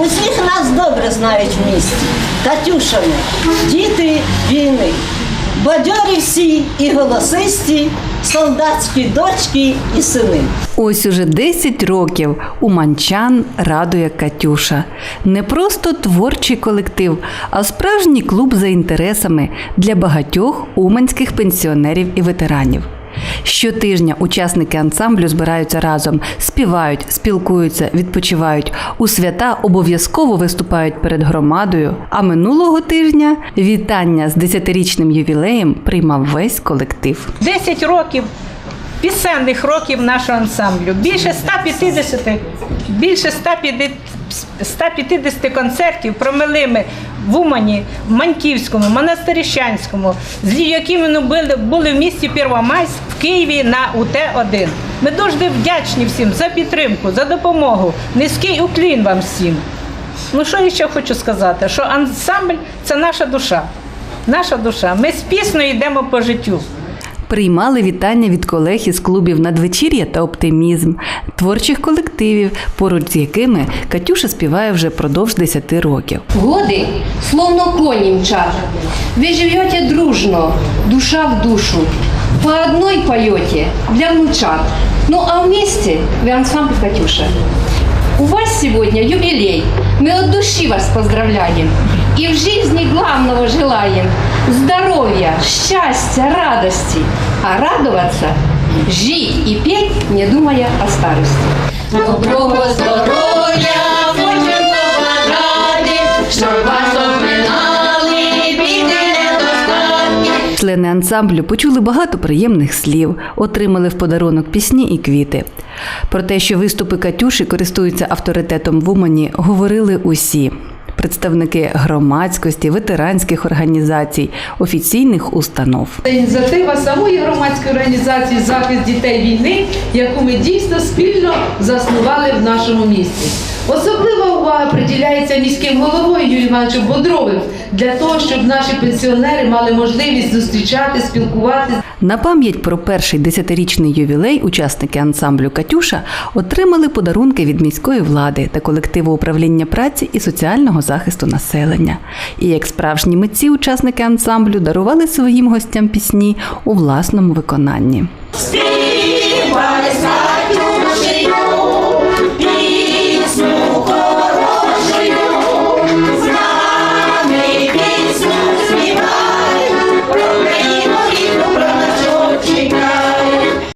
Усіх нас добре знають в місті. Катюшами, діти війни. Бадьорі всі і голосисті, солдатські дочки і сини. Ось уже 10 років Уманчан радує Катюша. Не просто творчий колектив, а справжній клуб за інтересами для багатьох уманських пенсіонерів і ветеранів. Щотижня учасники ансамблю збираються разом, співають, спілкуються, відпочивають. У свята обов'язково виступають перед громадою. А минулого тижня вітання з 10-річним ювілеєм приймав весь колектив. 10 років пісенних років нашого ансамблю. Більше 150, більше 150, 150 концертів провели ми в Умані, в Маньківському, Монастирищанському, з якими ми були, були в місті Первомайськ, в Києві на УТ-1. Ми дуже вдячні всім за підтримку, за допомогу. Низький уклін вам всім. Ну що я ще хочу сказати? Що ансамбль це наша душа. Наша душа. Ми з піснею йдемо по життю Приймали вітання від колег із клубів надвечір'я та оптимізм, творчих колективів, поруч з якими Катюша співає вже продовж 10 років. Годы словно кони мчат. Вы живете дружно, душа в душу. По одной поете для внучат. Ну а вместе вы ансамбль Катюша. У вас сегодня юбилей. Мы от души вас поздравляем. И в жизни главного желаем здоровья, счастья, радости. А радоваться, жить и петь, не думая о старости. Доброго недостатки. Члени ансамблю почули багато приємних слів, отримали в подарунок пісні і квіти. Про те, що виступи Катюші користуються авторитетом в Умані, говорили усі. Представники громадськості, ветеранських організацій, офіційних установ. Це ініціатива самої громадської організації захист дітей війни, яку ми дійсно спільно заснували в нашому місті. Особлива увага приділяється міським головою Юрієм Івановичем Бодровим для того, щоб наші пенсіонери мали можливість зустрічати, спілкуватися. На пам'ять про перший десятирічний ювілей учасники ансамблю Катюша отримали подарунки від міської влади та колективу управління праці і соціального захисту населення. І як справжні митці, учасники ансамблю дарували своїм гостям пісні у власному виконанні. Співай,